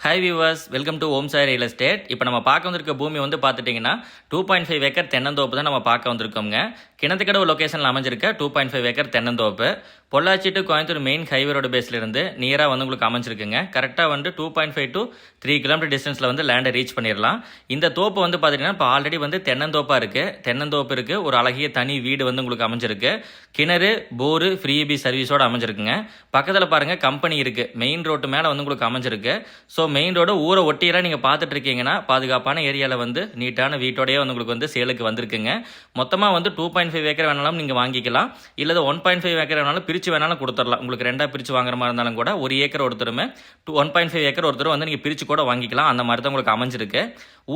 Hi viewers welcome to Om Sai real estate இப்போ நம்ம பார்க்க வந்திருக்க பூமி வந்து பார்த்துட்டிங்கன்னா டூ பாயிண்ட் ஃபைவ் ஏக்கர் தென்னந்தோப்பு தான் நம்ம பார்க்க வந்திருக்கோங்க கிணத்துக்கடவு லொக்கேஷனில் அமைஞ்சிருக்க டூ பாயிண்ட் ஃபைவ் ஏக்கர் தென்னந்தோப்பு. Pollachi to Coimbatore main highway road பேஸ்லேருந்து நியராக வந்து உங்களுக்கு அமைஞ்சிருக்குங்க. கரெக்டாக வந்து two point five to three kilometre டிஸ்டன்ஸில் வந்து லேண்டை ரீச் பண்ணிடலாம் இந்த தோப்பு வந்து பார்த்தீங்கன்னா இப்போ ஆல்ரெடி வந்து தென்னந்தோப்பாக இருக்குது தென்னந்தோப்பு இருக்குது ஒரு அழகிய தனி வீடு வந்து உங்களுக்கு அமைஞ்சிருக்கு. கிணறு போரு ஃப்ரீபி சர்வீஸோடு அமைஞ்சிருக்குங்க. பக்கத்தில் பாருங்கள் கம்பெனி இருக்குது மெயின் ரோட்டு மேலே வந்து உங்களுக்கு அமைஞ்சிருக்கு. ஸோ மெயின் ரோடு ஊரை ஒட்டியெல்லாம் நீங்கள் பார்த்துட்டு இருக்கீங்கன்னா பாதுகாப்பான ஏரியாவில் வந்து நீட்டான வீட்டோடயே வந்து உங்களுக்கு வந்து சேலுக்கு வந்திருக்குங்க. மொத்தமாக வந்து டூ பாயிண்ட் ஃபைவ் ஏக்கர் வேணாலும் நீங்கள் வாங்கிக்கலாம். இல்லை ஒன் பாயிண்ட் ஃபைவ் ஏக்கர் வேணாலும் பிரித்து வேணாலும் கொடுத்துடலாம். உங்களுக்கு ரெண்டாக பிரித்து வாங்குற மாதிரி இருந்தாலும் கூட ஒரு ஏக்கர் ஒருத்தருமே two one point five acre ஒருத்தர் வந்து நீங்கள் பிரித்து கூட வாங்கிக்கலாம். அந்த மாதிரி தான் உங்களுக்கு அமைஞ்சிருக்கு.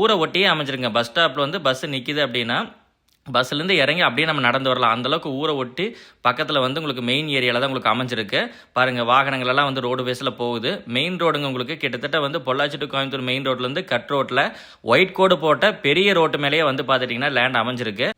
ஊரை ஒட்டியே அமைஞ்சிருங்க. பஸ் ஸ்டாப்பில் வந்து பஸ் நிற்கிது அப்படின்னா பஸ்லேருந்து இறங்கி அப்படியே நம்ம நடந்து வரலாம். அந்தளவுக்கு ஊரை ஒட்டி பக்கத்தில் வந்து உங்களுக்கு மெயின் ஏரியாவில் தான் உங்களுக்கு அமைஞ்சிருக்கு. பாருங்கள் வாகனங்களெல்லாம் வந்து ரோடு வேஸில் போகுது. மெயின் ரோடுங்க உங்களுக்கு கிட்டத்தட்ட வந்து பொள்ளாச்சி டு கோயம்புத்தூர் மெயின் ரோட்லேருந்து கட் ரோட்டில் ஒயிட் கோடு போட்ட பெரிய ரோட்டு மேலேயே வந்து பார்த்துட்டிங்கன்னா லேண்ட் அமைஞ்சிருக்கு.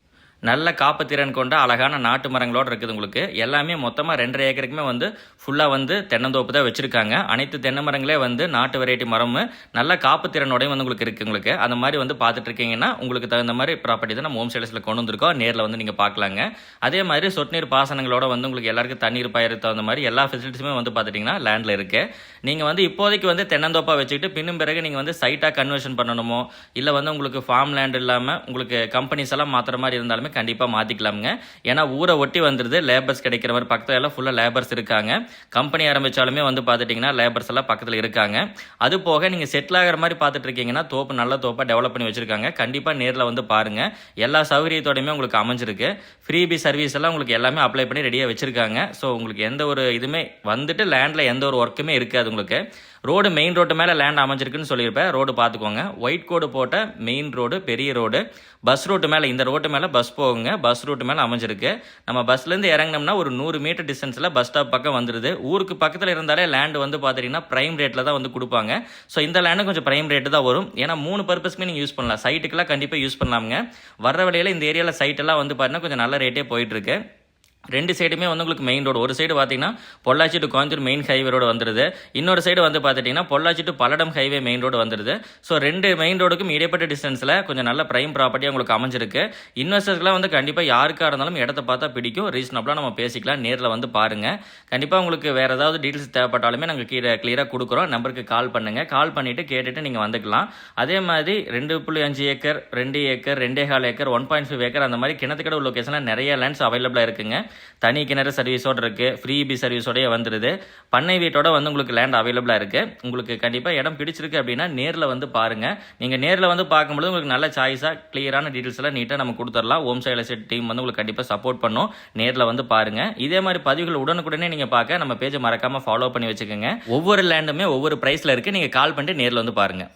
நல்ல காப்புத்திறன் கொண்ட அழகான நாட்டு மரங்களோடு இருக்குது உங்களுக்கு. எல்லாமே மொத்தமாக ரெண்டரை ஏக்கருக்குமே வந்து ஃபுல்லாக வந்து தென்னந்தோப்பு தான் வச்சுருக்காங்க. அனைத்து தென்னை மரங்களே வந்து நாட்டு வெரைட்டி மரமும் நல்ல காப்புத்திறனோடையும் வந்து உங்களுக்கு இருக்குது உங்களுக்கு. அந்த மாதிரி வந்து பார்த்துட்டு இருக்கீங்கன்னா உங்களுக்கு தகுந்த மாதிரி ப்ராப்பர்ட்டி தான் நம்ம ஹோம் சேல்ஸில் கொண்டு வந்திருக்கோம். நேரில் வந்து நீங்கள் பார்க்கலாங்க. அதே மாதிரி சொட்டு நீர் பாசனங்களோட வந்து உங்களுக்கு எல்லாருக்கும் தண்ணீர் பயிர் தகுந்த மாதிரி எல்லா ஃபெசிலிட்டிஸுமே வந்து பார்த்துட்டிங்கன்னா லேண்டில் இருக்குது நீங்கள் வந்து இப்போதைக்கு வந்து தென்னந்தோப்பாக வச்சுக்கிட்டு பின்னும் பிறகு நீங்கள் வந்து சைட்டாக கன்வர்ஷன் பண்ணணுமோ இல்லை வந்து உங்களுக்கு ஃபார்ம் லேண்ட் இல்லாமல் உங்களுக்கு கம்பெனிஸ் எல்லாம் மாற்றுற மாதிரி இருந்தாலுமே கண்டிப்பாக மாற்றிக்கலாமுங்க ஏன்னா ஊரை ஒட்டி வந்துடுது லேபர்ஸ் கிடைக்கிற மாதிரி பக்கத்தில் எல்லாம் ஃபுல்லாக லேபர்ஸ் இருக்காங்க. கம்பெனி ஆரம்பித்தாலுமே வந்து பார்த்துட்டிங்கன்னா லேபர்ஸ் எல்லாம் பக்கத்தில் இருக்காங்க. அது போக நீங்கள் செட்டில் ஆகிற மாதிரி பார்த்துட்டு இருக்கீங்கன்னா தோப்பு நல்ல தோப்பாக டெவலப் பண்ணி வச்சுருக்காங்க. கண்டிப்பாக நேரில் வந்து பாருங்கள் எல்லா சௌகரியத்தோடையுமே உங்களுக்கு அமைஞ்சிருக்கு. ஃப்ரீபி சர்வீஸ் எல்லாம் உங்களுக்கு எல்லாமே அப்ளை பண்ணி ரெடியாக வச்சுருக்காங்க. ஸோ உங்களுக்கு எந்த ஒரு இதுவுமே வந்துட்டு லேண்டில் எந்த ஒரு ஒர்க்குமே இருக்காது உங்களுக்கு. ரோடு மெயின் ரோட்டு மேலே லேண்ட் அமைஞ்சிருக்குன்னு சொல்லியிருப்பேன். ரோடு பார்த்துக்கோங்க ஒயிட் கோடு போட்ட மெயின் ரோடு பெரிய ரோடு பஸ் ரோட்டு மேலே இந்த ரோட்டு மேலே பஸ் போகுங்க. பஸ் ரூட்டு மேலே அமைஞ்சிருக்கு. நம்ம பஸ்லேருந்து இறங்கினோம்னா ஒரு நூறு மீட்டர் டிஸ்டன்ஸில் பஸ் ஸ்டாப் பக்கம் வந்துடுது ஊருக்கு பக்கத்தில் இருந்தாலே லேண்டு வந்து பார்த்தீங்கன்னா ப்ரைம் ரேட்டில் தான் வந்து கொடுப்பாங்க. ஸோ இந்த லேண்டு கொஞ்சம் ப்ரைம் ரேட்டு தான் வரும். ஏன்னா மூணு பர்பஸ்க்குமே நீங்கள் யூஸ் பண்ணலாம். சைட்டுக்கெல்லாம் கண்டிப்பாக யூஸ் பண்ணலாமுங்க. வர்ற வழியில் இந்த ஏரியாவில் சைட்டெல்லாம் வந்து பார்த்தீங்கன்னா கொஞ்சம் நல்ல ரேட்டே போயிட்டுருக்கு ரெண்டு சைடுமே வந்து உங்களுக்கு மெயின் ரோடு ஒரு சைடு பார்த்தீங்கன்னா Pollachi to Coimbatore main highway road வந்துடுது இன்னொரு சைடு வந்து பார்த்துட்டிங்கன்னா Pollachi to Palladam highway main road வந்துடுது ஸோ ரெண்டு மெயின் ரோடுக்கும் இடைப்பட்ட டிஸ்டன்ஸில் கொஞ்சம் நல்ல ப்ரைம் ப்ராப்பர்ட்டியாக உங்களுக்கு அமைஞ்சிருக்கு. இன்வெஸ்டர்ஸ்லாம் வந்து கண்டிப்பாக யாருக்காக இருந்தாலும் இடத்த பார்த்தா பிடிக்கும். ரீசனபிளாக நம்ம பேசிக்கலாம். நேரில் வந்து பாருங்கள் கண்டிப்பாக உங்களுக்கு வேறு ஏதாவது டீட்டெயில்ஸ் தேவைப்பட்டாலுமே நாங்கள் கீழே கிளியராக கொடுக்குறோம். நம்பருக்கு கால் பண்ணுங்கள் கால் பண்ணிவிட்டு கேட்டுட்டு நீங்கள் வந்துக்கலாம். அதே மாதிரி ரெண்டு புள்ளி அஞ்சு ஏக்கர் ரெண்டு ஏக்கர் ரெண்டே கால் acre one point five acre அந்த மாதிரி கிணத்துக்கடவு லொக்கேஷனில் நிறைய லேண்ட்ஸ் அவைலபிளாக இருக்குங்க. தனி கிணறு சர்வீஸோடு இருக்குது ஃப்ரீ பி சர்வீஸோடய வந்துடுது பண்ணை வீட்டோட வந்து உங்களுக்கு லேண்ட் அவைலபிளாக இருக்குது உங்களுக்கு கண்டிப்பாக இடம் பிடிச்சிருக்கு அப்படின்னா நேரில் வந்து பாருங்கள் நீங்கள் நேரில் வந்து பார்க்கும்போது உங்களுக்கு நல்ல சாய்ஸாக கிளியரான டீட்டெயில்ஸ் எல்லாம் நீட்டாக நம்ம கொடுத்துடலாம். ஓம் சைல் எஸ்டேட் டீம் வந்து உங்களுக்கு கண்டிப்பாக சப்போர்ட் பண்ணும். நேரில் வந்து பாருங்கள் இதே மாதிரி பதிவுகள் உடனுக்குடனே நீங்கள் பார்க்க நம்ம பேஜை மறக்காமல் ஃபாலோ பண்ணி வச்சுக்கோங்க. ஒவ்வொரு லேண்டுமே ஒவ்வொரு ப்ரைஸில் இருக்குது நீங்கள் கால் பண்ணிட்டு நேரில் வந்து பாருங்கள்